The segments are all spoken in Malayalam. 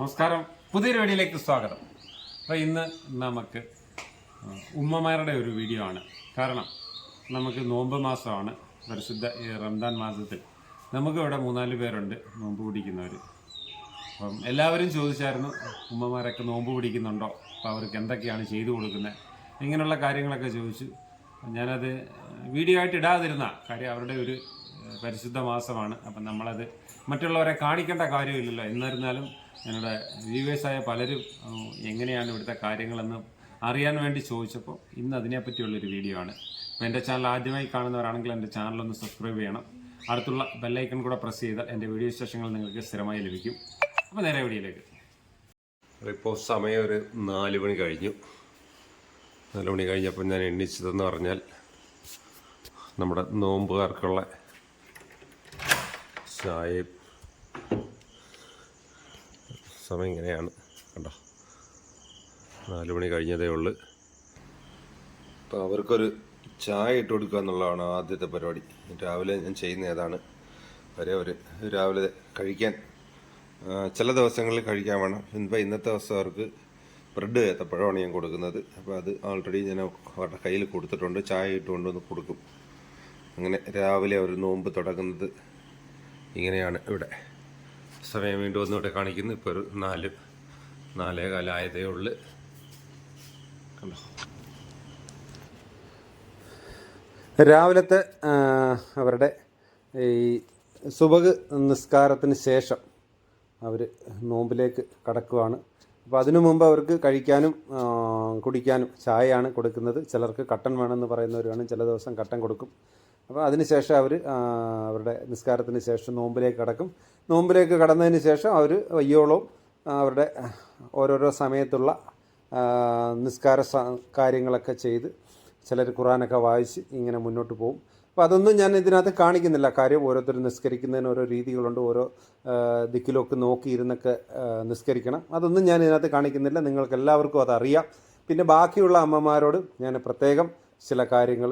നമസ്കാരം. പുതിയൊരു വീഡിയോയിലേക്ക് സ്വാഗതം. അപ്പോൾ ഇന്ന് നമുക്ക് ഉമ്മമാരുടെ ഒരു വീഡിയോ ആണ്. കാരണം നമുക്ക് നോമ്പ് മാസമാണ്. പരിശുദ്ധ റംദാൻ മാസത്തിൽ നമുക്ക് ഇവിടെ മൂന്നാൽ പേരുണ്ട് നോമ്പ് പിടിക്കുന്നവർ അപ്പം എല്ലാവരും ചോദിച്ചായിരുന്നു ഉമ്മമാരൊക്കെ നോമ്പ് പിടിക്കുന്നുണ്ടോ? അപ്പോൾ അവർക്ക് എന്തൊക്കെയാണ് ചെയ്തു കൊടുക്കുന്നത്? ഇങ്ങനെയുള്ള കാര്യങ്ങളൊക്കെ ചോദിച്ചു. ഞാനത് വീഡിയോ ആയിട്ട് ഇടാതിരുന്ന കാര്യം അവരുടെ ഒരു പരിശുദ്ധ മാസമാണ്. അപ്പം നമ്മളത് മറ്റുള്ളവരെ കാണിക്കേണ്ട കാര്യമില്ലല്ലോ. എന്നിരുന്നാലും ഞങ്ങളുടെ വ്യൂവേഴ്സായ പലരും എങ്ങനെയാണ് ഇവിടുത്തെ കാര്യങ്ങളെന്ന് അറിയാൻ വേണ്ടി ചോദിച്ചപ്പോൾ ഇന്ന് അതിനെപ്പറ്റിയുള്ളൊരു വീഡിയോ ആണ്. അപ്പോൾ എന്റെ ചാനൽ ആദ്യമായി കാണുന്നവരാണെങ്കിൽ എന്റെ ചാനലൊന്ന് സബ്സ്ക്രൈബ് ചെയ്യണം. അടുത്തുള്ള ബെല്ലൈക്കൺ കൂടെ പ്രസ് ചെയ്താൽ എന്റെ വീഡിയോ വിശേഷങ്ങൾ നിങ്ങൾക്ക് സ്ഥിരമായി ലഭിക്കും. അപ്പോൾ നേരെ വീഡിയോയിലേക്ക്. ഇപ്പോൾ സമയം ഒരു നാല് മണി കഴിഞ്ഞു. നാല് മണി കഴിഞ്ഞപ്പോൾ ഞാൻ എണ്ണിച്ചതെന്ന് പറഞ്ഞാൽ നമ്മുടെ നോമ്പുകാർക്കുള്ള ചായയും സമയം ഇങ്ങനെയാണ്. കണ്ടോ? നാല് മണി കഴിഞ്ഞതേ ഉള്ളു. അപ്പോൾ അവർക്കൊരു ചായ ഇട്ട് കൊടുക്കുക എന്നുള്ളതാണ് ആദ്യത്തെ പരിപാടി. രാവിലെ ഞാൻ ചെയ്യുന്ന ഏതാണ്? വരെ അവർ രാവിലെ കഴിക്കാൻ ചില ദിവസങ്ങളിൽ കഴിക്കാൻ വേണം. ഇന്നിപ്പോൾ ഇന്നത്തെ ദിവസം അവർക്ക് ബ്രെഡ് ഏത്തപ്പഴമാണ് ഞാൻ കൊടുക്കുന്നത്. അപ്പോൾ അത് ഓൾറെഡി ഞാൻ അവരുടെ കയ്യിൽ കൊടുത്തിട്ടുണ്ട്. ചായ ഇട്ട് കൊണ്ടുവന്ന് കൊടുക്കും. അങ്ങനെ രാവിലെ അവർ നോമ്പ് തുടങ്ങുന്നത് ഇങ്ങനെയാണ് ഇവിടെ. സമയം വീണ്ടും ഒന്നുകൂടെ കാണിക്കുന്നു. ഇപ്പോൾ ഒരു നാല് നാലേ കാലായതേ ഉള്ളു. കണ്ടോ? രാവിലത്തെ അവരുടെ ഈ സുബക് നിസ്കാരത്തിന് ശേഷം അവർ നോമ്പിലേക്ക് കടക്കുവാണ്. അപ്പോൾ അതിനു മുമ്പ് അവർക്ക് കഴിക്കാനും കുടിക്കാനും ചായയാണ് കൊടുക്കുന്നത്. ചിലർക്ക് കട്ടൻ വേണമെന്ന് പറയുന്നവരാണ് ചില ദിവസം കട്ടൻ കൊടുക്കും. അപ്പോൾ അതിനുശേഷം അവർ അവരുടെ നിസ്കാരത്തിന് ശേഷം നോമ്പിലേക്ക് കടക്കും. നോമ്പിലേക്ക് കടന്നതിന് ശേഷം അവർ വയ്യോളവും അവരുടെ ഓരോരോ സമയത്തുള്ള നിസ്കാര കാര്യങ്ങളൊക്കെ ചെയ്ത് ചിലർ ഖുറാനൊക്കെ വായിച്ച് ഇങ്ങനെ മുന്നോട്ട് പോകും. അപ്പോൾ അതൊന്നും ഞാൻ ഇതിനകത്ത് കാണിക്കുന്നില്ല. കാര്യം ഓരോരുത്തർ നിസ്കരിക്കുന്നതിന് ഓരോ രീതികളുണ്ട് ഓരോ ദിക്കിലൊക്കെ നോക്കിയിരുന്നൊക്കെ നിസ്കരിക്കണം. അതൊന്നും ഞാൻ ഇതിനകത്ത് കാണിക്കുന്നില്ല. നിങ്ങൾക്ക് എല്ലാവർക്കും അതറിയാം പിന്നെ ബാക്കിയുള്ള അമ്മമാരോട് ഞാൻ പ്രത്യേകം ചില കാര്യങ്ങൾ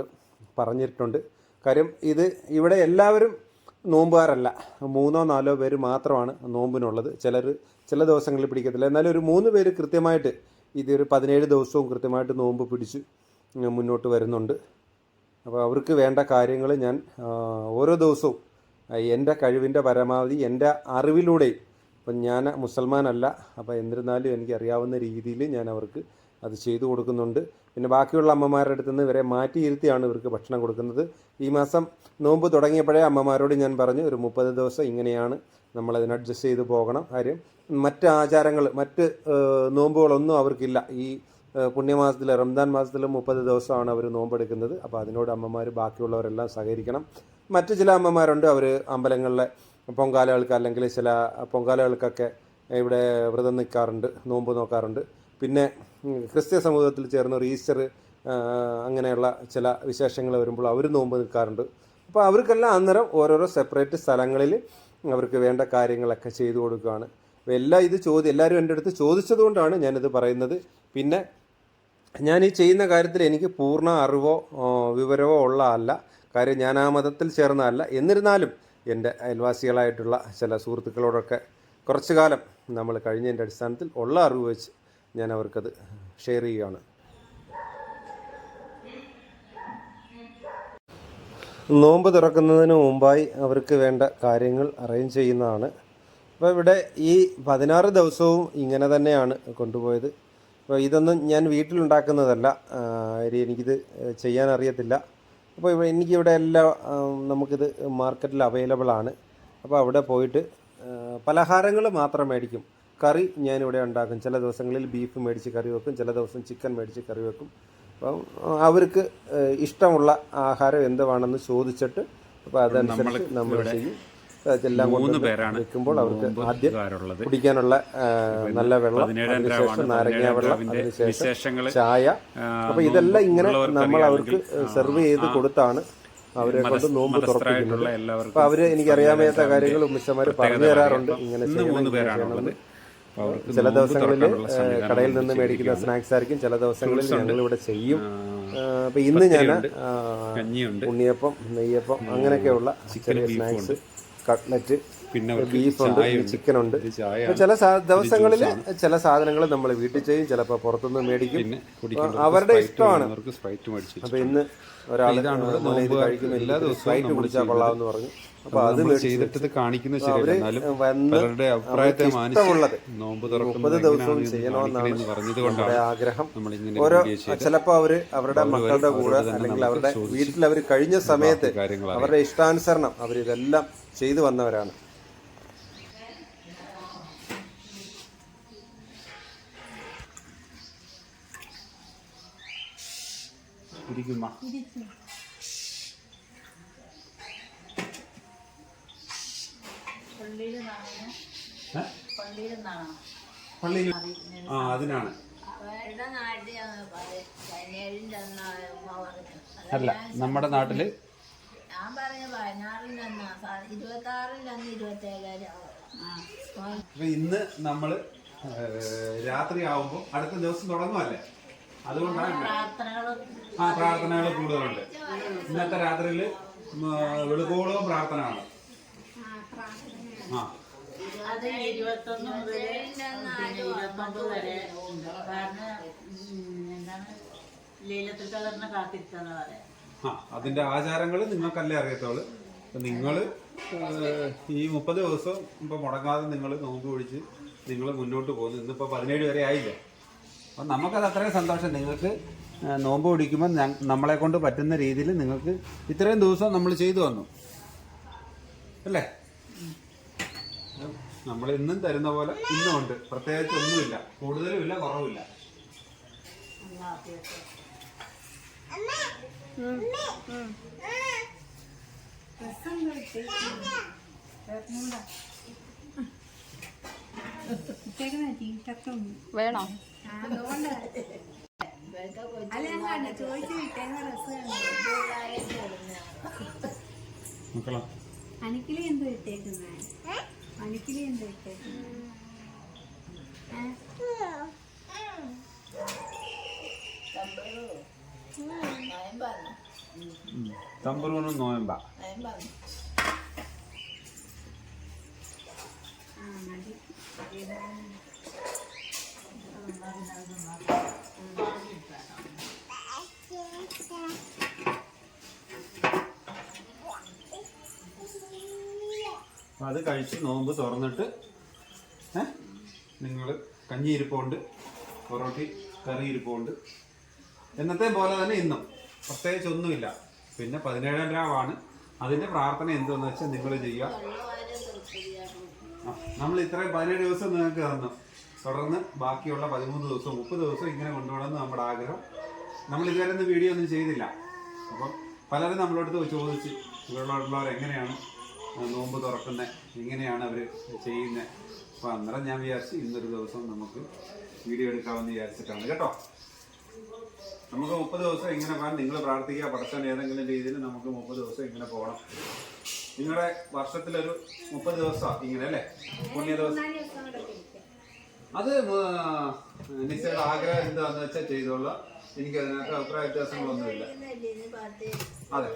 പറഞ്ഞിട്ടുണ്ട്. കാര്യം ഇത് ഇവിടെ എല്ലാവരും നോമ്പുകാരല്ല. മൂന്നോ നാലോ പേര് മാത്രമാണ് നോമ്പിനുള്ളത്. ചിലർ ചില ദിവസങ്ങളിൽ പിടിക്കത്തില്ല. എന്നാലും ഒരു മൂന്ന് പേര് കൃത്യമായിട്ട് ഇതൊരു പതിനേഴ് ദിവസവും കൃത്യമായിട്ട് നോമ്പ് പിടിച്ച് മുന്നോട്ട് വരുന്നുണ്ട്. അപ്പോൾ അവർക്ക് വേണ്ട കാര്യങ്ങൾ ഞാൻ ഓരോ ദിവസവും എന്റെ കഴിവിന്റെ പരമാവധി എന്റെ അറിവിലൂടെയും ഇപ്പം ഞാൻ മുസൽമാനല്ല അപ്പോൾ എന്നിരുന്നാലും എനിക്ക് അറിയാവുന്ന രീതിയിൽ ഞാൻ അവർക്ക് അത് ചെയ്തു കൊടുക്കുന്നുണ്ട്. പിന്നെ ബാക്കിയുള്ള അമ്മമാരുടെ അടുത്ത് നിന്ന് ഇവരെ മാറ്റിയിരുത്തിയാണ് ഇവർക്ക് ഭക്ഷണം കൊടുക്കുന്നത്. ഈ മാസം നോമ്പ് തുടങ്ങിയപ്പോഴേ അമ്മമാരോട് ഞാൻ പറഞ്ഞു ഒരു മുപ്പത് ദിവസം ഇങ്ങനെയാണ് നമ്മളതിന് അഡ്ജസ്റ്റ് ചെയ്ത് പോകണം. കാര്യം മറ്റ് ആചാരങ്ങൾ മറ്റ് നോമ്പുകളൊന്നും അവർക്കില്ല. ഈ പുണ്യമാസത്തിൽ റംദാൻ മാസത്തിൽ മുപ്പത് ദിവസമാണ് അവർ നോമ്പെടുക്കുന്നത്. അപ്പോൾ അതിനോട് അമ്മമാർ ബാക്കിയുള്ളവരെല്ലാം സഹകരിക്കണം. മറ്റ് ചില അമ്മമാരുണ്ട്. അവർ അമ്പലങ്ങളിലെ പൊങ്കാലകൾക്ക് അല്ലെങ്കിൽ ചില പൊങ്കാലകൾക്കൊക്കെ ഇവിടെ വ്രതം നിൽക്കാറുണ്ട് നോമ്പ് നോക്കാറുണ്ട്. പിന്നെ ക്രിസ്ത്യ സമൂഹത്തിൽ ചേർന്ന ഒരു ഈസ്റ്റർ അങ്ങനെയുള്ള ചില വിശേഷങ്ങൾ വരുമ്പോൾ അവർ നോമ്പ് നിൽക്കാറുണ്ട്. അപ്പോൾ അവർക്കെല്ലാം അന്നേരം ഓരോരോ സെപ്പറേറ്റ് സ്ഥലങ്ങളിൽ അവർക്ക് വേണ്ട കാര്യങ്ങളൊക്കെ ചെയ്തു കൊടുക്കുകയാണ്. അപ്പോൾ എല്ലാം ഇത് ചോദ്യം എല്ലാവരും എന്റെ അടുത്ത് ചോദിച്ചതുകൊണ്ടാണ് ഞാനിത് പറയുന്നത്. പിന്നെ ഞാൻ ഈ ചെയ്യുന്ന കാര്യത്തിൽ എനിക്ക് പൂർണ അറിവോ വിവരമോ ഉള്ള അല്ല. കാര്യം ഞാൻ ആ മതത്തിൽ ചേർന്നതല്ല എന്നിരുന്നാലും എന്റെ അയൽവാസികളായിട്ടുള്ള ചില സുഹൃത്തുക്കളോടൊക്കെ കുറച്ചു കാലം നമ്മൾ കഴിഞ്ഞതിന്റെ അടിസ്ഥാനത്തിൽ ഉള്ള അറിവ് വെച്ച് ഞാൻ അവർക്കത് ഷെയർ ചെയ്യുകയാണ്. നോമ്പ് തുറക്കുന്നതിന് മുമ്പായി അവർക്ക് വേണ്ട കാര്യങ്ങൾ അറേഞ്ച് ചെയ്യുന്നതാണ്. അപ്പോൾ ഇവിടെ ഈ പതിനാറ് ദിവസവും ഇങ്ങനെ തന്നെയാണ് കൊണ്ടുപോയത്. അപ്പോൾ ഇതൊന്നും ഞാൻ വീട്ടിലുണ്ടാക്കുന്നതല്ല. എനിക്കിത് ചെയ്യാൻ അറിയത്തില്ല. അപ്പോൾ ഇവിടെ എനിക്കിവിടെ എല്ലാം നമുക്കിത് മാർക്കറ്റിൽ അവൈലബിൾ ആണ്. അപ്പോൾ അവിടെ പോയിട്ട് പലഹാരങ്ങൾ മാത്രം മേടിക്കും. കറി ഞാനിവിടെ ഉണ്ടാക്കും. ചില ദിവസങ്ങളിൽ ബീഫ് മേടിച്ച് കറി വെക്കും ചില ദിവസം ചിക്കൻ മേടിച്ച് കറി വെക്കും. അപ്പം അവർക്ക് ഇഷ്ടമുള്ള ആഹാരം എന്തുവാണെന്ന് ചോദിച്ചിട്ട് അപ്പോൾ അതനുസരിച്ച് നമ്മൾ ചെയ്യും. മൂന്ന് കൊണ്ട് വെക്കുമ്പോൾ അവർക്ക് ആദ്യം കുടിക്കാനുള്ള നല്ല വെള്ളം അതിനുശേഷം നാരങ്ങ വെള്ളം അതിനുശേഷം ചായ. അപ്പൊ അപ്പോൾ ഇതെല്ലാം ഇങ്ങനെ നമ്മൾ അവർക്ക് സെർവ് ചെയ്ത് കൊടുത്താണ് അവരെ കൊണ്ട് നോമ്പ് തുറപ്പിക്കുന്നത്. എല്ലാവർക്കും അവർ എനിക്ക് അറിയാമേത്ത കാര്യങ്ങൾ മിസ്സന്മാർ പറഞ്ഞു തരാറുണ്ട്. ഇങ്ങനെ മൂന്ന് ചെയ്യണം ചില ദിവസങ്ങളിൽ കടയിൽ നിന്ന് മേടിക്കുന്ന സ്നാക്സ് ആയിരിക്കും ചില ദിവസങ്ങളിൽ ഞങ്ങൾ ഇവിടെ ചെയ്യും. അപ്പൊ ഇന്ന് ഞാൻ ഉണ്ണിയപ്പം നെയ്യപ്പം അങ്ങനെയൊക്കെയുള്ള ചെറിയ സ്നാക്സ് കട്ട്ലറ്റ് പിന്നെ ബീഫ് ഉണ്ട്. ചിക്കൻ ഉണ്ട് ചില ദിവസങ്ങളിൽ ചില സാധനങ്ങൾ നമ്മൾ വീട്ടിൽ ചെയ്യും ചിലപ്പോൾ പുറത്തുനിന്ന് മേടിക്കും. അവരുടെ ഇഷ്ടമാണ്. അപ്പൊ ഇന്ന് ഒരാൾ കഴിക്കുന്നില്ല സ്പ്രൈറ്റ് കുടിച്ചാൽ കൊള്ളാമെന്ന് പറഞ്ഞു. അപ്പോൾ അത് ചെയ്തിട്ട് ശരിയല്ല. പലരുടെ അഭിപ്രായത്തെ നോമ്പ് മുപ്പത് ദിവസവും ചെയ്യണമെന്നാണ് എന്ന് പറഞ്ഞത് കൊണ്ടാണ് ആഗ്രഹം. നമ്മൾ ഇങ്ങനെ ഓരോ ചിലപ്പോൾ അവർ അവരുടെ മക്കളുടെ കൂടെ അല്ലെങ്കിൽ അവരുടെ വീട്ടിൽ അവർ കഴിഞ്ഞ സമയത്ത്. അവരുടെ ഇഷ്ടാനുസരണം അവരിതെല്ലാം ചെയ്തു വന്നവരാണ്. ഇരിക്കുമ്മ. പള്ളിയിൽ ആ അതിനാണ്. അല്ല നമ്മുടെ നാട്ടിൽ ഞാൻ പറഞ്ഞ ഇരുപത്തി ഇന്ന് നമ്മൾ രാത്രി ആവുമ്പോൾ അടുത്ത ദിവസം തുടങ്ങുമല്ലേ അതുകൊണ്ടാണ് ആ പ്രാർത്ഥനകൾ കൂടുതലുണ്ട്. ഇന്നത്തെ രാത്രിയിൽ വെളുക്കോളവും പ്രാർത്ഥന ആണ് ആ. അത് ഇരുപത്തൊന്ന് മുതൽ ഇരുപത്തൊമ്പത് വരെ. കാരണം എന്താണ്? ലീലത്തിൽ കാത്തിരിക്കാന്ന് പറയാം. ആ അതിന്റെ ആചാരങ്ങൾ നിങ്ങൾക്കല്ലേ അറിയത്തോൾ നിങ്ങൾ ഈ മുപ്പത് ദിവസം ഇപ്പൊ മുടങ്ങാതെ നിങ്ങൾ നോമ്പ് ഒഴിച്ച് നിങ്ങൾ മുന്നോട്ട് പോകുന്നു. ഇന്നിപ്പോ പതിനേഴ് വരെ ആയില്ല? അപ്പൊ നമുക്കത് അത്രയും സന്തോഷം. നിങ്ങൾക്ക് നോമ്പ് പിടിക്കുമ്പോൾ നമ്മളെ കൊണ്ട് പറ്റുന്ന രീതിയിൽ നിങ്ങൾക്ക് ഇത്രയും ദിവസം നമ്മൾ ചെയ്തു വന്നു അല്ലേ? നമ്മൾ ഇന്നും തരുന്ന പോലെ ഇന്നും ഉണ്ട് പ്രത്യേകിച്ച് ഒന്നുമില്ല. കൂടുതലും ഇല്ല കുറവില്ല വേണോ? മക്കളോ അനക്കിലെ എന്തോ ഇട്ടേക്കുന്നേ? അണിക്കിളി എന്തോ തമ്പറൂനും നോയമ്പ. നയമ്പാണ് അപ്പൊ അത് കഴിച്ച് നോമ്പ് തുറന്നിട്ട് നിങ്ങൾ കഞ്ഞി ഇരിപ്പുണ്ട് പൊറോട്ടി കറി ഇരിപ്പുണ്ട് എന്നത്തെ പോലെ തന്നെ ഇന്നും. പ്രത്യേകിച്ച് ഒന്നുമില്ല. പിന്നെ പതിനേഴാം രാവാണ്. അതിന്റെ പ്രാർത്ഥന എന്തെന്ന് വെച്ചാൽ നിങ്ങൾ ചെയ്യുക. നമ്മൾ ഇത്രയും പതിനേഴ് ദിവസം നിങ്ങൾക്ക് തന്നു. തുടർന്ന് ബാക്കിയുള്ള പതിമൂന്ന് ദിവസം മുപ്പത് ദിവസം ഇങ്ങനെ കൊണ്ടുപോകണമെന്ന് നമ്മുടെ ആഗ്രഹം. നമ്മൾ ഇതുവരെ ഒന്നും വീഡിയോ ഒന്നും ചെയ്തില്ല. അപ്പം പലരും നമ്മളടുത്ത് ചോദിച്ച് ഇവിടെയുള്ളവർ എങ്ങനെയാണ്? നോമ്പ് തുറക്കുന്നത് ഇങ്ങനെയാണ് അവർ ചെയ്യുന്നത് അപ്പോൾ അന്നേരം ഞാൻ വിചാരിച്ചു ഇന്നൊരു ദിവസം നമുക്ക് വീഡിയോ എടുക്കാമെന്ന് വിചാരിച്ചിട്ടാണ്. കേട്ടോ? നമുക്ക് മുപ്പത് ദിവസം ഇങ്ങനെ പോകാൻ നിങ്ങൾ പ്രാർത്ഥിക്കുക പഠിച്ചാൽ ഏതെങ്കിലും രീതിയിൽ നമുക്ക് മുപ്പത് ദിവസം ഇങ്ങനെ പോകണം. നിങ്ങളുടെ വർഷത്തിലൊരു മുപ്പത് ദിവസമാണ് ഇങ്ങനെ അല്ലേ? പുണ്യ ദിവസം. അത് നിശ്ചയുടെ ആഗ്രഹം എന്താണെന്ന് വെച്ചാൽ ചെയ്തോളാം. എനിക്ക് അതിനകത്ത് അഭിപ്രായ വ്യത്യാസങ്ങളൊന്നുമില്ല. അതെ.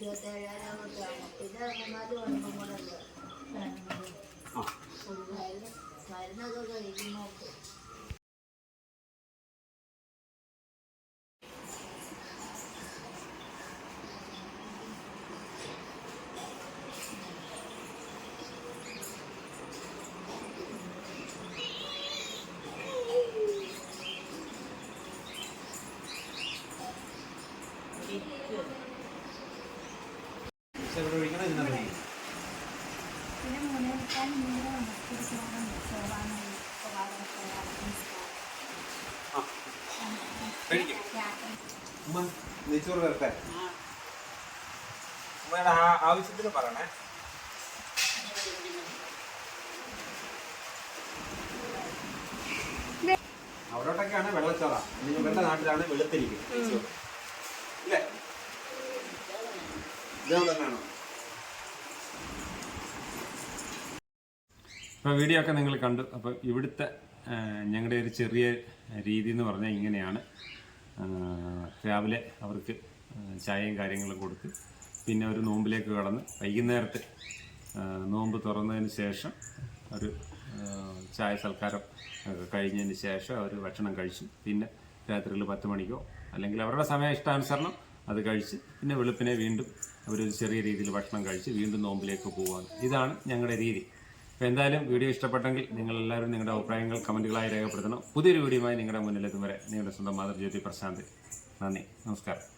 ആവുമ്പോൾ പിന്നെ മൂന്നാൽ കൊണ്ടും കൂടെ ആ മരുന്ന് മരുന്നൊക്കെ കഴിക്കുമ്പോൾ ഉമ്മ നെയ്ച്ചോറ് വരട്ടെ. ഉമ്മയുടെ ആ ആവശ്യത്തിന് പറയണേ. അവിടോട്ടൊക്കെയാണ് വെള്ളച്ചോറ. നിങ്ങളുടെ നാട്ടിലാണ് വെളുത്തിരിക്കും. ഇല്ലേ? ഇതേപോലെ അപ്പോൾ വീഡിയോ ഒക്കെ നിങ്ങൾ കണ്ടു അപ്പോൾ ഇവിടുത്തെ ഞങ്ങളുടെ ഒരു ചെറിയ രീതി എന്ന് പറഞ്ഞാൽ ഇങ്ങനെയാണ്. രാവിലെ അവർക്ക് ചായയും കാര്യങ്ങളും കൊടുത്ത് പിന്നെ ഒരു നോമ്പിലേക്ക് കടന്ന് വൈകുന്നേരത്തെ നോമ്പ് തുറന്നതിന് ശേഷം ഒരു ചായ സൽക്കാരം കഴിഞ്ഞതിന് ശേഷം അവർ ഭക്ഷണം കഴിച്ചു. പിന്നെ രാത്രിയിൽ പത്ത് മണിക്കോ അല്ലെങ്കിൽ അവരുടെ സമയ ഇഷ്ടാനുസരണം അത് കഴിച്ച് പിന്നെ വെളുപ്പിനെ വീണ്ടും അവരൊരു ചെറിയ രീതിയിൽ ഭക്ഷണം കഴിച്ച് വീണ്ടും നോമ്പിലേക്ക് പോവുകയാണ് ഇതാണ് ഞങ്ങളുടെ രീതി. എന്തായാലും വീഡിയോ ഇഷ്ടപ്പെട്ടെങ്കിൽ നിങ്ങൾ എല്ലാവരും നിങ്ങളുടെ അഭിപ്രായങ്ങൾ കമന്റുകളായി രേഖപ്പെടുത്തണം. പുതിയൊരു വീഡിയോയുമായി നിങ്ങളുടെ മുന്നിലെത്തും വരെ. നിങ്ങളുടെ സ്വന്തം മാതൃജ്യോതി പ്രശാന്ത്. നന്ദി. നമസ്കാരം.